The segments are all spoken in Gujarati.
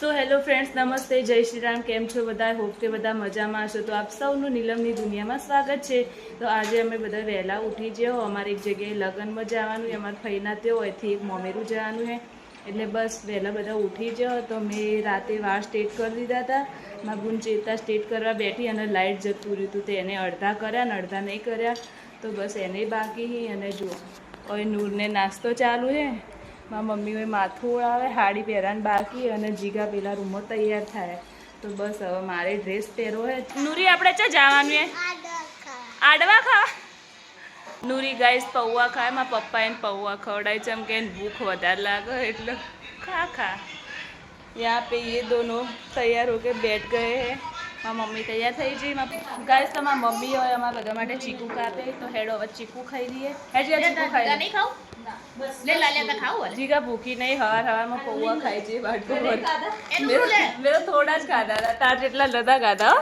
સો હેલો ફ્રેન્ડ્સ નમસ્તે જય શ્રી રામ કેમ છો બધા? હોપ કે બધા મજામાં હશો. તો આપ સૌનું નીલમની દુનિયામાં સ્વાગત છે. તો આજે અમે બધા વહેલા ઉઠી જઈએ અમારે એક જગ્યાએ લગ્નમાં જવાનું છે. અમારા ફઈના તેઓ એથી એક મોમેરું જવાનું છે. એટલે બસ વહેલા બધા ઉઠી જાઓ તો મેં રાતે વાળ સ્ટેટ કરી દીધા હતા. મારા ગુણ ચેતા સ્ટેટ કરવા બેઠી અને લાઇટ જતું રહ્યું હતું. તો એને અડધા કર્યા ને અડધા નહીં કર્યા. તો બસ એને બાકી છે અને જો હવે નૂરને નાસ્તો ચાલુ છે. મારા મમ્મીઓએ માથું ઓળાવે સાડી પહેરાને બાકી અને જીગા પેલા રૂમો તૈયાર થાય. તો બસ હવે મારે ડ્રેસ પહેરવો હે નુરી, આપણે ચા જવાનું આડવા ખા. નૂરી ગાઈસ પૌવા ખાય. મારા પપ્પા એને પૌવા ખવડાય છે. એમ કે એને ભૂખ વધારે લાગે એટલે ખા ખા. યા પે યે દોનો તૈયાર હો કે બેઠ ગયે હૈ. મારા મમ્મી તૈયાર થઈ જઈ ગાઈસ તો મારા મમ્મી હોય અમારા બધા માટે ચીકુ કાપે. તો હેડો હવે ચીકુ ખાઈ દઈએ હેડ જા ચીકુ ખાઈ લે. જીગા ભૂખી નહીં હવાર હવારમાં પૌવા ખાઈ છે બાટકો મેં થોડા જ ખાધા હતા. તાર જેટલા નતા ખાધા હો.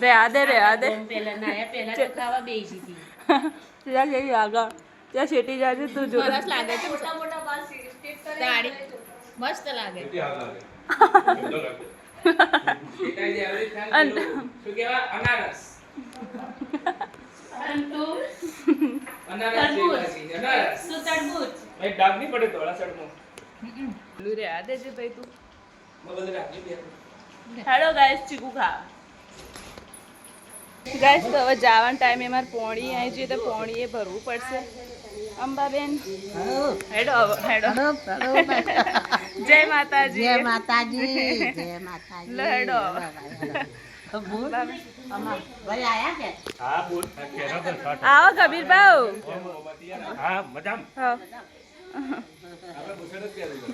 રે આદે રે આદે ત્યાં જઈ આગળ. ત્યાં છેટી જાય તું જો. લાગે શું લાગે. અનારસ. હેલો ગાઈસ ચીકુ ખા. ગાઈસ તો હવે જવાનો ટાઈમે એમાં પોણી આવી જોઈએ તો પોણીએ ભરવું પડશે. અંબાબેન. હેડો હેડો. જય માતાજી. જય માતાજી જય માતાજી. લે હેડો હવે. બોલ. અંબાબેન. ભાઈ આયા કે? હા બોલ. કેરા પર કાટ. આવો કબીર મજામ.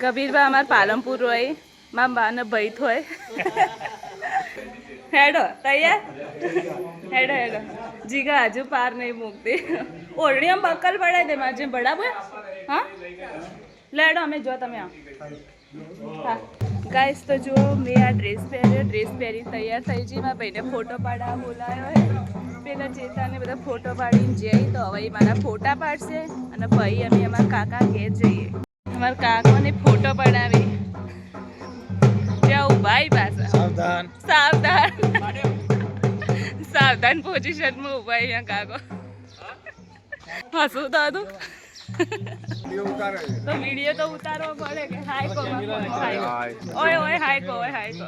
કબીરબા અમાર પાલનપુર હોય. મારા બાને ભાઈ થોય હેડો, તૈયાર? હેડો હેડો. જીગા હજુ પાર નહીં મૂકતી. ઓરડી આમ બકલ પડાય દે માજે બરાબર? હા? લેડો, અમે જો તમે હા. ગાઈસ તો જુઓ, મેં આ ડ્રેસ પહેર્યો. ડ્રેસ પહેરી તૈયાર થઈ જઈ. મારા ભાઈને ફોટો પાડવા બોલાયો હોય પેલા ચેતાને બધા ફોટો પાડીને જઈ. તો હવે મારા ફોટા પાડશે. અને ભાઈ અમે અમારા કાકા ઘેર જઈએ. અમારા કાકાને ફોટો પડાવી. ત્યાં ભાઈ પાસે સાવધાન. સાવધાન. સાવધાન પોઝિશનમાં ઊભા અહીંયા કાકો. હસું તો હતું. તો વીડિયો તો ઉતારવો પડે કે હાય કો હાય ઓય ઓય હાય કો ઓય હાય કો.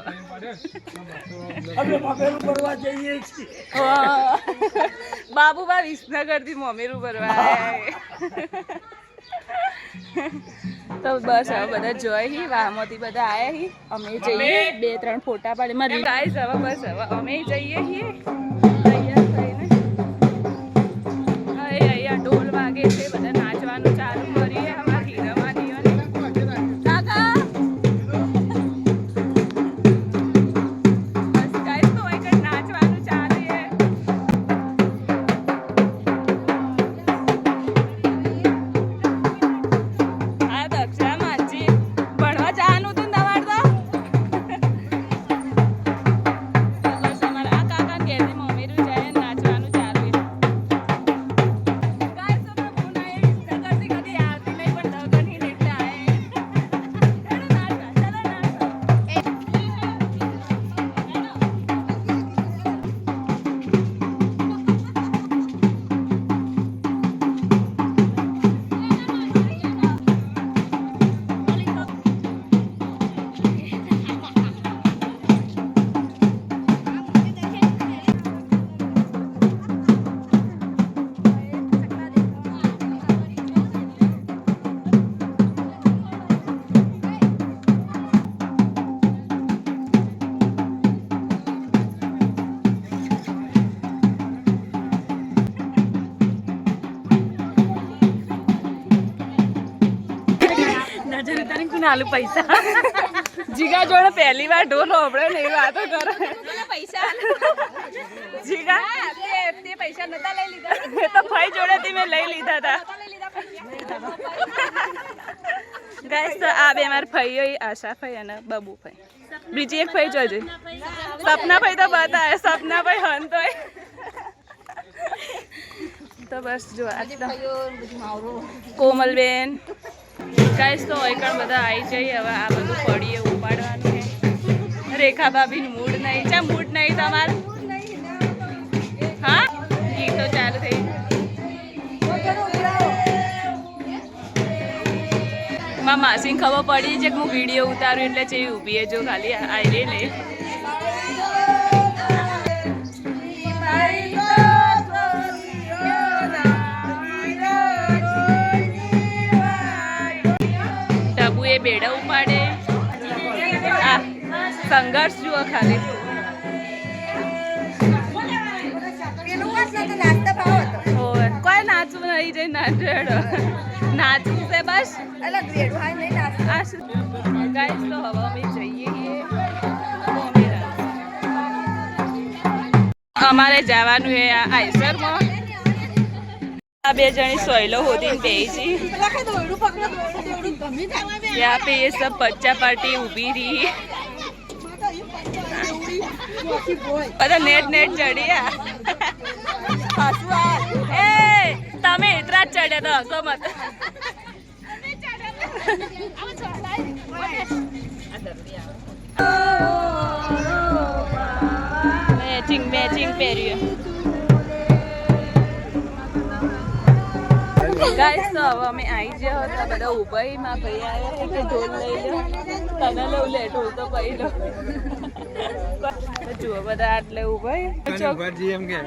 વાહ. બાબુબા વિસનગરથી મોમેરું ભરવા. તો બસ હવે બધા જોઈ હી વાહમાંથી બધા આયા હી. અમે જઈએ બે ત્રણ ફોટા પાડી. મારી ગાઈસ હવે બસ હવે અમે જઈએ છીએ તૈયાર થઈને. હવે અહીંયા ઢોલ વાગે છે બધા નાચવાનું ચાલુ આલુ પૈસા. જીગા જોડે પહેલી વાર ઢોલ હોભળે ને એ વાતો કરે. પૈસા જીગા? તે પૈસા નતા લઈ લીધા. એ તો ભાઈ જોડેથી મેં લઈ લીધા હતા ગાઈસ તો આ બે મારા ફઈઓ આશા ફઈ અને બબુ ભાઈ. બીજી એક ફઈ જોજે સપના ફઈ તો બતાવે સપના ભાઈ હંતોય તો બસ જો કોમલબેન. ગાઈસ તો હોય કણ બધા આવી જઈએ. હવે આ બધું પડીએ ઉપાડવાનું. રેખા ભાભીનું મૂડ નહીં. છે મૂડ નહીં તમારું? હા? ગીતો ચાલુ થઈ મારા માસીને ખબર પડી છે કે હું વીડિયો ઉતારું એટલે છે ઊભી જો ખાલી આવી લે. સંઘર્ષ જુઓ ખાલી. નાચવું નહીં જઈ નાચેડો. નાચવું છે બસ. ગાઈસ અમારે જવાનું છે આઈસર આ બે જણી સોયલો હોતી પેજી ત્યાં પે સબ પાર્ટી ઊભી રહી. બધા નેટ નેટ ચડ્યા એ, તમે એટલા જ ચડ્યા તો હસો મત. મેચિંગ મેચિંગ પહેર્યું. ગાઈસ તો હવે અમે આવી ગયા હતા, બધા ઉભાઈ માં ભાઈ આવ્યા કે ઢોલ લઈ લો તને લઉં લે, ઢોલ તો ભાઈ લો. જુઓ બધા આટલે ઊભા એમ કે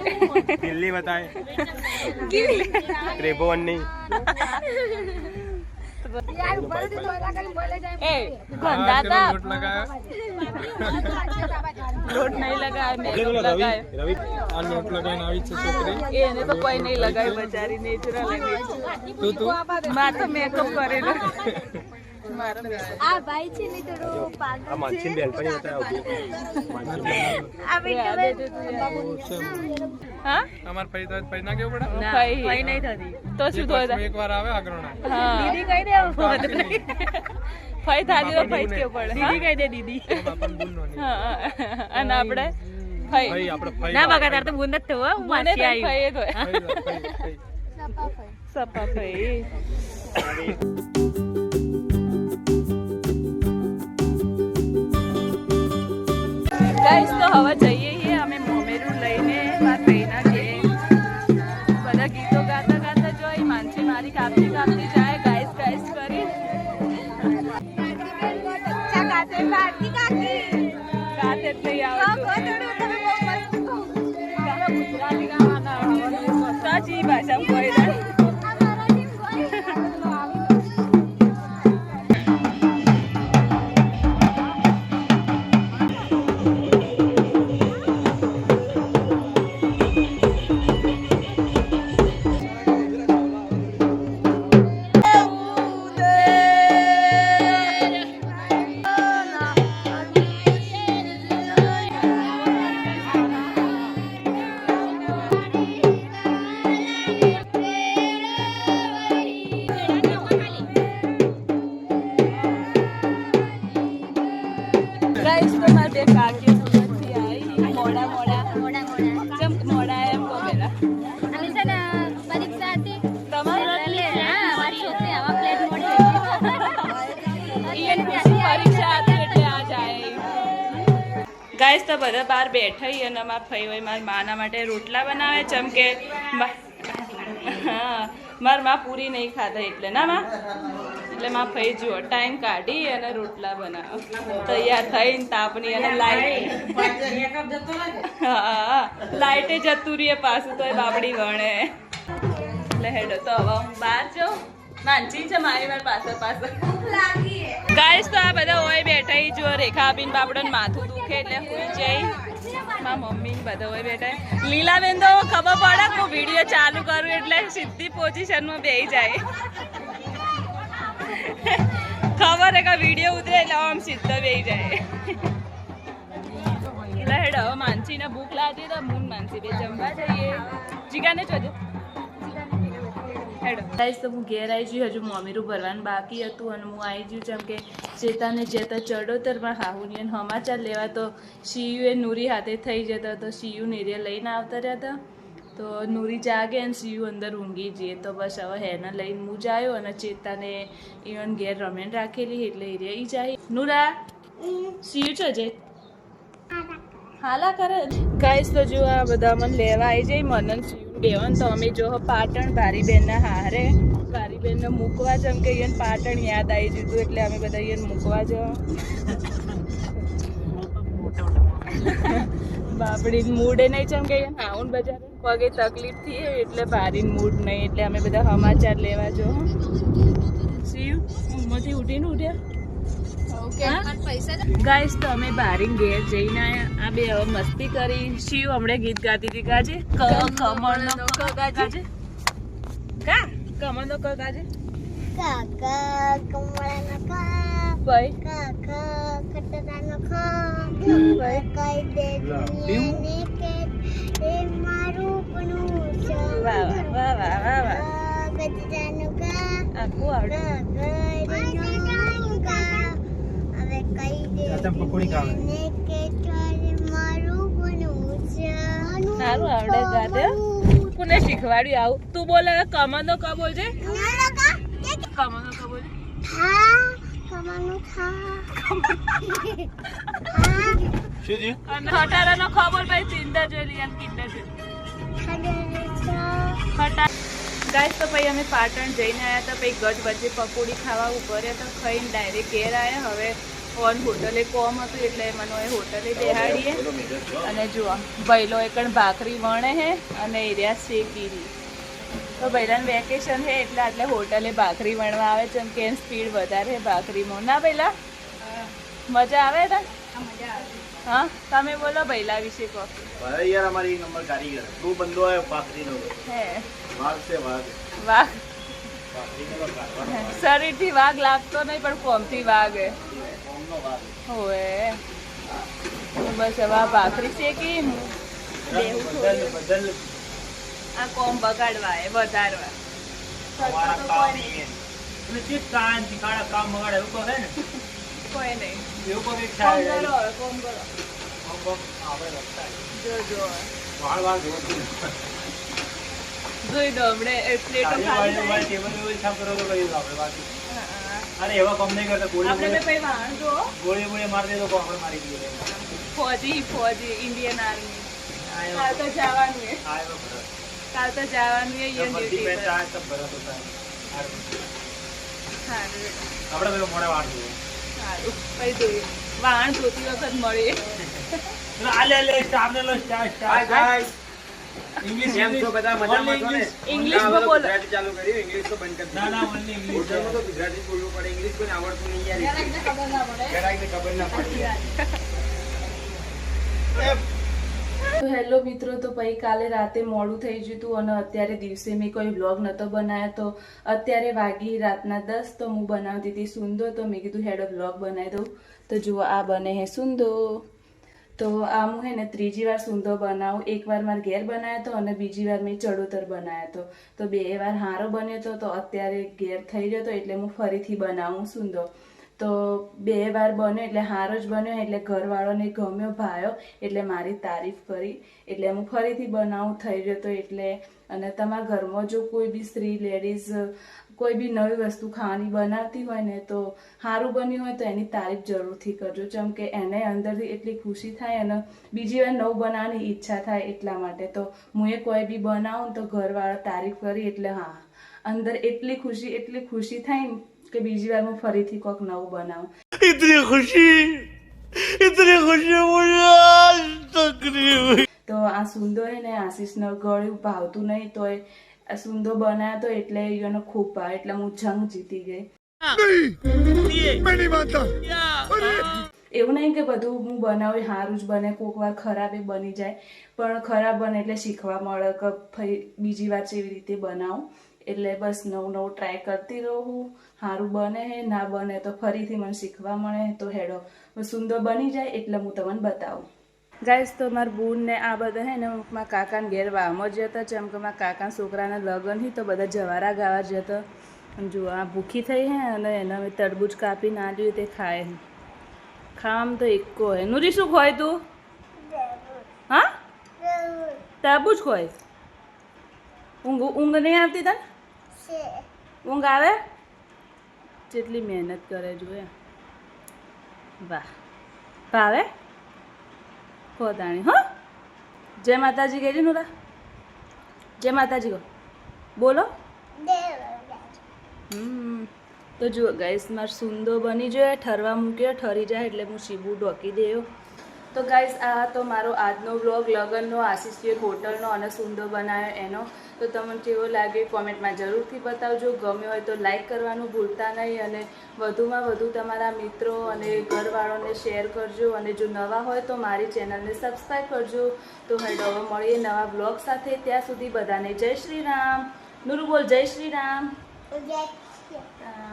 કિલ્લી બતાય કિલ્લી ત્રિભુવનની લોટ નહીં લગાવી એને તો કોઈ નહીં લગાવી બચારી નેચરલ તું તું? મેકઅપ કરેલો. આ ભાઈ છે ને થોડો પાગલ તું. હા? અમાર તો ના કેવું પડે? ફઈ નહીં થતી. તો શું થયું? એક વાર આવે આગળના. હા. દીદી કહી દે ફઈ થાતી તો ફઈ જ કેવું પડે. દીદી કહી દે દીદી. નહીં. હા અને આપણે ફઈ ભાઈ આપણે ભાઈ ના બગા તાર તો બુંદ જ થયો મને તો ફઈ જ હોય. ભાઈ સપા ફઈ ગાઈસ તો હવે જઈએ છીએ અમે મોમેરું લઈને મારા ભાઈના ઘેર. બધા ગીતો ગાતા ગાતા જોઈ માનસી મારી કાપતી કાપતી જાય ગાઈસ ગાઈસ કરી. ગાતે જ નહીં આવડતું. ગુજરાતી ગાવાના સાચી ભાષામાં બધા બહાર બેઠા ઈ અને મારા ફઈ હોય મારા માના માટે રોટલા બનાવે છે એમ કે હા મારા માં પૂરી નહીં ખાતા એટલે ના માં? એટલે માં ફઈ જુઓ ટાઈમ કાઢી અને રોટલા બનાવો. તૈયાર થઈને તાપની અને લાઈટ હા લાઈટે જતું રહીએ પાછું તો એ બાબડી વણે. એટલે હેડો તો હવે હું બહાર જાઉં. માનસી છે મારી વાર પાછળ પાછળ. ગાઈસ તો આ બધા હોય બેઠા ઈ જો રેખા આપીને બાપડો માથું દુખે એટલે હું જઈ. મારા મમ્મી, બધા હોય બેઠા લીલાબેન તો ખબર પડે હું વીડિયો ચાલુ કરું એટલે સીધી પોઝિશનમાં બેહી જાય. ખબર હે કે વીડિયો ઉતરે એટલે આમ સીધો બેહી જાય. એટલે હેડ, હવે માનસીને ભૂખ લાગી તો મૂન માનસી બે જમવા જઈએ. જીગાને જોજો ગાઈસ તો હું ઘેર આવી ગયું હજુ મમ્મીરું ભરવાનું બાકી હતું અને હું આવી ગયું જેમ કે ચેતાને જતા ચડોતરમાં હાહુની અને સમાચાર લેવા તો શિયુએ નૂરી હાથે થઈ જતા તો શિયુ નેરિયા લઈને આવતા રહેતા તો નૂરી જાગે અને શિવ અંદર ઊંઘી જઈએ. તો બસ હવે હેને લઈને હું જાયો અને ચેતાને ઇવન ઘેર રમેન રાખેલી એટલે એ રહી જાય. નુરા શિવ છે જે? હાલા કરે. ગાઈસ તો જો આ બધા મને લેવા આવી જાય મનન શિવ બેવન તો અમે જો પાટણ ભારી બહેનના હારે ભારી બહેનને મૂકવા જેમ કે એને પાટણ યાદ આવી જતું એટલે અમે બધા એને મૂકવા જ. બાપડી મૂડ નહીં ચમ કે હાઉન બજાર. પગે તકલીફ થઈ એટલે ભારી મૂડ નહીં એટલે અમે બધા સમાચાર લેવા જો શિવ ઊંઘમાંથી ઉઠીને ઉઠ્યા? ગાઈસ તો અમે બારીન ઘેર જઈને આ બે હવે મસ્તી કરી. શિવ હમણે ગીત ગાતી હતી ગાજે? ક કમળનો ક ગાજે? કા? કમળનો ક ગાજે? કાકા કમળાનો કા ભાઈ? કાકા કટરાનો ખા ભાઈ? કઈ દે દુનિયાને કે એ મારું પનું છે વાહ વાહ વાહ વાહ વાહ. નો ક આખું આવડે છે. સારું આવડે કોને શીખવાડ્યું આવું? તું બોલે કમાનો ક બોલજે? કમળનો ક? બોલજે? થા કમાનું થા. અને હટારાનો ખબર બોલ ભાઈ જોઈ લઈએ કિંદર જોઈ ગાઈસ તો પછી અમે પાટણ જઈને આવ્યા હતા પછી ગઢ વચ્ચે પકોડી ખાવા ઉપર તો ખાઈને ડાયરેક્ટ ઘેર આવ્યા હવે ઓન હોટલે કોમ હતું એટલે એમાંનો એ હોટલે દેહાડીએ અને જુઓ ભૈલો એ પણ ભાખરી વણે હે અને એરિયા શેકીરી. તો ભૈલાને વેકેશન હે એટલે આટલે હોટલે ભાખરી વણવા આવે છે કેમ સ્પીડ વધારે હે ભાખરીમાં ના ભૈલા? મજા આવે ને હા તમે બોલો ભૈલા વિશે કહો. યાર અમારી એક નંબર કારીગર તું બંદો આયો પાખરી હે. વાઘ છે વાઘ. વાઘ. શરીરથી વાઘ લાગતો નહીં પણ કોમથી વાઘ હે. ઓએ બસ હવે ભાખરી શેકી આ કોમ બગાડવા એ વધારવા. કોમ કરો જોઈ દો હમણે. પ્લેટો ખાલી ટેબલ સાફ કરો તો કરી આપણે અરે એવા કોમ નહીં કરતા ગોળી આપણે ભાઈ વાંધો ગોળી ગોળી મારી દે તો કોમ મારી દઈએ ફોજી ફોજી ઇન્ડિયન આર્મી કાલ તો જવાનું છે. કાલ તો જવાનું છે યન ડ્યુટી પર આ સબ ભરત હોતા હા આપણે પેલો મોડે વાળ સારું પછી જોઈએ વાણ ધોતી વખત મળે. આલે લે સ્ટાર ને લો સ્ટાર સ્ટાર ગાઈસ ઇંગ્લિશ એમ તો બધા મજામાં છો ને? ઇંગ્લિશમાં બોલો. ગુજરાતી ચાલુ કર્યું ઇંગ્લિશ તો બંધ કરી ના ના ઓન્લી ઇંગ્લિશ હોટલમાં તો ગુજરાતી બોલવું પડે. ઇંગ્લિશ કોઈને આવડતું નહીં યાર. ગ્રાહકને ખબર ના પડે. તો હેલો મિત્રો તો પછી કાલે રાતે મોડું થઈ ગયું હતું અને અત્યારે દિવસે મેં કોઈ વ્લોગ નહોતો બનાવ્યો. તો અત્યારે વાગી રાતના દસ તો હું બનાવતી હતી સુંદો તો મેં કીધું હેડો વ્લોગ બનાવી દઉં. તો જુઓ આ બને હે સુંદો તો આ હું હે ને ત્રીજી વાર સુંદો બનાવું. એકવાર મારે ઘેર બનાવ્યો હતો અને બીજી વાર મેં ચડોતર બનાવ્યો હતો તો બે વાર હારો બન્યો હતો તો અત્યારે ઘેર થઈ ગયો હતો એટલે હું ફરીથી બનાવું સુંદો. તો બે વાર બન્યો એટલે હારો જ બન્યો, એટલે ઘરવાળોને ગમ્યો ભાયો, એટલે મારી તારીફ કરી. એટલે હું ફરીથી બનાવું થઈ ગયો તો એટલે. અને તમારા ઘરમાં જો કોઈ બી સ્ત્રી લેડીઝ કોઈ બી નવી વસ્તુ ખાવાની બનાવતી હોય ને તો સારું બન્યું હોય તો એની તારીફ જરૂરથી કરજો. જેમ કે એને અંદરથી એટલી ખુશી થાય અને બીજી વાર નવું બનાવવાની ઈચ્છા થાય એટલા માટે. તો હું એ કોઈ બી બનાવું તો ઘરવાળા તારીફ કરી એટલે હા અંદર એટલી ખુશી એટલી ખુશી થાય કે બીજી વાર હું ફરીથી કોઈક નવું બનાવું. એટલી ખુશી એટલી ખુશી તો આ સુંદર ને આશીષ ન ગળ્યું ભાવતું નહીં તોય આ સુંદો બનાવ્યો તો એટલે એનો ખૂબ ભાવ એટલે હું જંગ જીતી ગઈ. એવું નહીં કે બધું હું બનાવું સારું જ બને કોઈક વાર ખરાબ એ બની જાય પણ ખરાબ બને એટલે શીખવા મળે કે ફરી બીજી વાર એવી રીતે બનાવું. એટલે બસ નવું નવું ટ્રાય કરતી રહું સારું બને હે ના બને તો ફરીથી મને શીખવા મળે તો હેડો. સુંદર બની જાય એટલે હું તમને બતાવું. ગાઈસ, તો મારા બૂન ને આ બધા હે ને મારા કાકાને ઘેર વામો જતા ચમકે મારા કાકાના છોકરાના લગ્ન હી, તો બધા જવારા ગાવા જતા. જો આ ભૂખી થઈ હે અને એને મેં તરબૂચ કાપી નાલ્યું તે ખાય ખાવામાં તો એકો હે. નુરી, શું ખોય તું? હા? તરબૂચ ખોય? ઊંઘ ઊંઘ નહીં આવતી તને? ઊંઘ આવે? જેટલી મહેનત કરે જોઈએ વાહ. ભાવે? પોતાણી હો? જય માતાજી કહેજે નુરા. જય માતાજી કહો. બોલો. હમ. તો જુઓ ગાઈસ માર સુંદો બની જાય, ઠરવા મૂક્યો, ઠરી જાય એટલે હું શીબુ ઢોકી દેયો. તો ગાઈસ આ તો મારો આજનો વ્લોગ લગનનો, આશીષીય હોટલનો અને સુંદર બનાવ્યો એનો. તો તમને કેવો લાગે કોમેન્ટમાં જરૂરથી બતાવજો. ગમ્યો હોય તો લાઈક કરવાનું ભૂલતા નહીં અને વધુમાં વધુ તમારા મિત્રો અને ઘરવાળાને શેર કરજો. અને જો નવા હોય તો મારી ચેનલને સબસ્ક્રાઈબ કરજો. તો હેડ હવે મળીએ નવા બ્લોગ સાથે. ત્યાં સુધી બધાને જય શ્રી રામ. નુરુ બોલ જય શ્રી રામ. જય શ્રી રામ.